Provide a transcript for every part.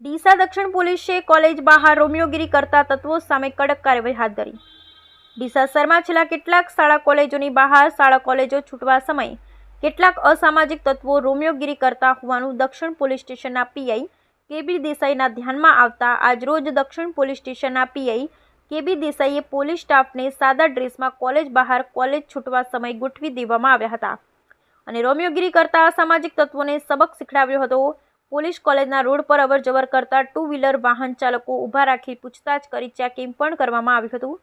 ડીસા દક્ષિણ પોલીસે કોલેજ બહાર રોમિયોગીરી કરતા તત્વો સામે કડક કાર્યવાહી હાથ ધરી. ડીસા શહેરમાં છેલ્લા કેટલાક શાળા કોલેજોની બહાર શાળા કોલેજો છૂટવા સમયે કેટલાક અસામાજિક તત્વો રોમિયોગીરી કરતા હોવાનું દક્ષિણ પોલીસ સ્ટેશનના પીઆઈ કેબી દેસાઈના ધ્યાનમાં આવતા આજરોજ દક્ષિણ પોલીસ સ્ટેશનના પીઆઈ કેબી દેસાઈએ પોલીસ સ્ટાફને સાદા ડ્રેસમાં કોલેજ બહાર કોલેજ છૂટવા સમય ગોઠવી દેવામાં આવ્યા હતા. અને રોમિયોગીરી કરતા અસામાજિક તત્વોને સબક શીખડાવ્યો હતો પોલીસ કોલેજના રોડ પર અવર જવર કરતા ટુ વ્હીલર વાહન ચાલકો ઊભા રાખી પૂછતાછ કરી ચેકિંગ પણ કરવામાં આવ્યું હતું.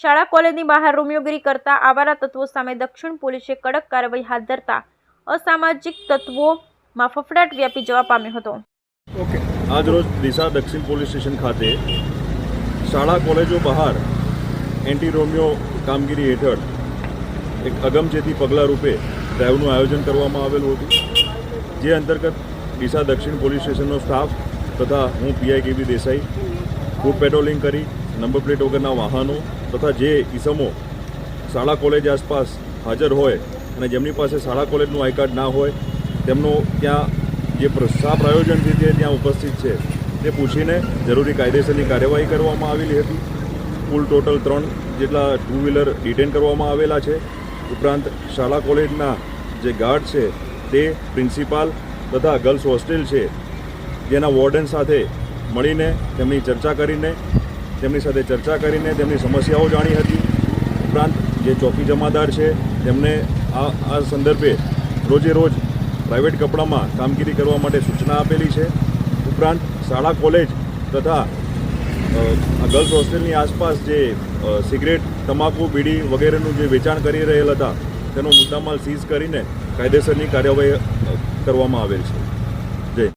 શાળા કોલેજની બહાર રોમિયોગીરી કરતા આવારા તત્વો સામે દક્ષિણ પોલીસે કડક કાર્યવાહી હાથ ધરતા અસામાજિક તત્વોમાં ફફડાટ વ્યાપી જવા પામ્યો હતો. ઓકે. આજ રોજ ડીસા દક્ષિણ પોલીસ સ્ટેશન ખાતે શાળા કોલેજો બહાર એન્ટી રોમિયો કામગીરી હેઠળ એક અગમચેતી પગલાં રૂપે ડ્રાઈવનું આયોજન કરવામાં આવેલું હતું. જે અંતર્ગત ડીસા દક્ષિણ પોલીસ સ્ટેશનનો સ્ટાફ તથા હું PI KB Desai. Foot patrolling કરી નંબર પ્લેટ વગરના વાહનો તથા જે ઈસમો શાળા કોલેજ આસપાસ હાજર હોય અને જેમની પાસે શાળા કોલેજનું આઈ કાર્ડ ના હોય, તેમનું ત્યાં જે શા પ્રયોજનથી તે ત્યાં ઉપસ્થિત છે. તે પૂછીને જરૂરી કાયદેસરની કાર્યવાહી કરવામાં આવેલી હતી. કુલ ટોટલ ત્રણ જેટલા ટુ વ્હીલર ડિટેન કરવામાં આવેલા છે. ઉપરાંત શાળા કોલેજના જે ગાર્ડ છે તે પ્રિન્સિપાલ તથા ગર્લ્સ હોસ્ટેલ છે, જેના વોર્ડન સાથે મળીને તેમની ચર્ચા કરીને, તેમની સાથે ચર્ચા કરીને તેમની સમસ્યાઓ જાણી હતી. ઉપરાંત જે ચોકી જમાદાર છે, તેમને આ આ સંદર્ભે રોજે રોજ પ્રાઇવેટ કપડામાં કામગીરી કરવા માટે સૂચના આપેલી છે. ઉપરાંત શાળા, કોલેજ તથા ગર્લ્સ હોસ્ટેલની આસપાસ જે સિગરેટ, તમાકુ, બીડી વગેરેનું જે વેચાણ કરી રહેલ હતા તેનો મુદ્દામાલ સીઝ કરીને કાયદેસરની કાર્યવાહી કરવામાં આવેલ છે.